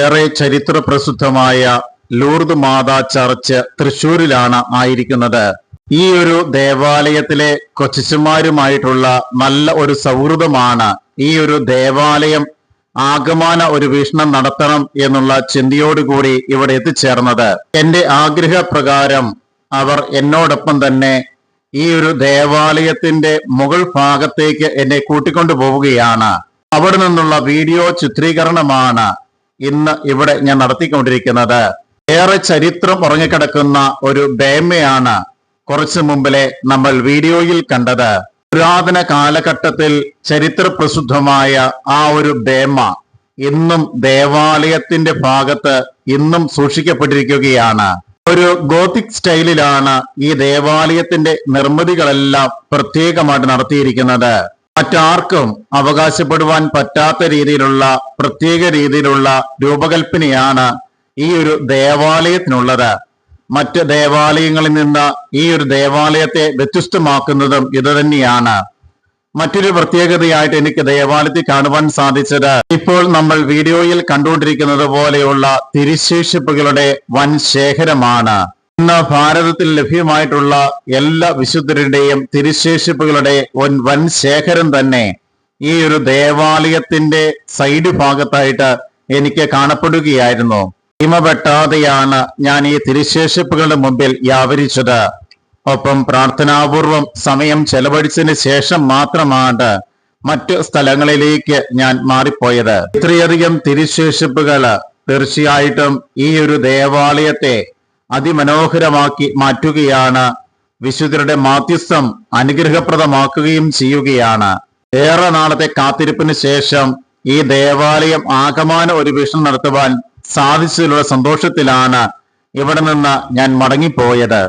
ഏറെ ചരിത്ര പ്രസിദ്ധമായ ലൂർദ് മാതാ ചർച്ച് തൃശൂരിലാണ് ആയിരിക്കുന്നത്. ഈ ഒരു ദേവാലയത്തിലെ കൊച്ചിച്ചുമാരുമായിട്ടുള്ള നല്ല ഒരു സൗഹൃദമാണ് ഈ ഒരു ദേവാലയം ആഗമാന ഒരു വീക്ഷണം നടത്തണം എന്നുള്ള ചിന്തയോടുകൂടി ഇവിടെ എത്തിച്ചേർന്നത്. എന്റെ ആഗ്രഹപ്രകാരം അവർ എന്നോടൊപ്പം തന്നെ ഈ ഒരു ദേവാലയത്തിന്റെ മുകൾ ഭാഗത്തേക്ക് എന്നെ കൂട്ടിക്കൊണ്ടു പോവുകയാണ് അവിടെ നിന്നുള്ള വീഡിയോ ചിത്രീകരണമാണ്. ഇന്ന് ഇവിടെ ഞാൻ നടത്തിക്കൊണ്ടിരിക്കുന്നത് ഏറെ ചരിത്രം ഉറങ്ങിക്കിടക്കുന്ന ഒരു ബേമയാണ് കുറച്ചു മുമ്പിലെ നമ്മൾ വീഡിയോയിൽ കണ്ടത്. പുരാതന കാലഘട്ടത്തിൽ ചരിത്ര പ്രസിദ്ധമായ ആ ഒരു ബേമ ഇന്നും ദേവാലയത്തിന്റെ ഭാഗത്ത് ഇന്നും സൂക്ഷിക്കപ്പെട്ടിരിക്കുകയാണ്. ഒരു ഗോത്തിക് സ്റ്റൈലിലാണ് ഈ ദേവാലയത്തിന്റെ നിർമ്മിതികളെല്ലാം പ്രത്യേകമായിട്ട് നടത്തിയിരിക്കുന്നത്. മറ്റാർക്കും അവകാശപ്പെടുവാൻ പറ്റാത്ത രീതിയിലുള്ള പ്രത്യേക രീതിയിലുള്ള രൂപകൽപ്പനയാണ് ഈ ഒരു ദേവാലയത്തിനുള്ളത്. മറ്റ് ദേവാലയങ്ങളിൽ നിന്ന് ഈ ഒരു ദേവാലയത്തെ വ്യത്യസ്തമാക്കുന്നതും ഇത് തന്നെയാണ്. മറ്റൊരു പ്രത്യേകതയായിട്ട് എനിക്ക് ദേവാലയത്തിൽ കാണുവാൻ സാധിച്ചത് ഇപ്പോൾ നമ്മൾ വീഡിയോയിൽ കണ്ടുകൊണ്ടിരിക്കുന്നത് പോലെയുള്ള തിരുശേഷിപ്പുകളുടെ വൻ ശേഖരമാണ്. ഇന്ന് ഭാരതത്തിൽ ലഭ്യമായിട്ടുള്ള എല്ലാ വിശുദ്ധരുടെയും തിരുശേഷിപ്പുകളുടെ വൻ ശേഖരം തന്നെ ഈ ഒരു ദേവാലയത്തിന്റെ സൈഡ് ഭാഗത്തായിട്ട് എനിക്ക് കാണപ്പെടുകയായിരുന്നു. ഹിമപെട്ടാതെയാണ് ഞാൻ ഈ തിരുശേഷിപ്പുകളുടെ മുമ്പിൽ യാവരിച്ചത് ഒപ്പം പ്രാർത്ഥനാപൂർവം സമയം ചെലവഴിച്ചതിന് ശേഷം മാത്രമാണ് മറ്റു സ്ഥലങ്ങളിലേക്ക് ഞാൻ മാറിപ്പോയത്. ഇത്രയധികം തിരുശേഷിപ്പുകൾ തീർച്ചയായിട്ടും ഈ ഒരു ദേവാലയത്തെ അതിമനോഹരമാക്കി മാറ്റുകയാണ്. വിശുദ്ധരുടെ മാധ്യസ്ഥം അനുഗ്രഹപ്രദമാക്കുകയും ചെയ്യുകയാണ്. ഏറെ നാളത്തെ കാത്തിരിപ്പിന് ശേഷം ഈ ദേവാലയം ആകമാന ഒരു വീക്ഷണം നടത്തുവാൻ സാധിച്ചതിലുള്ള സന്തോഷത്തിലാണ് ഇവിടെ നിന്ന് ഞാൻ മടങ്ങിപ്പോയത്.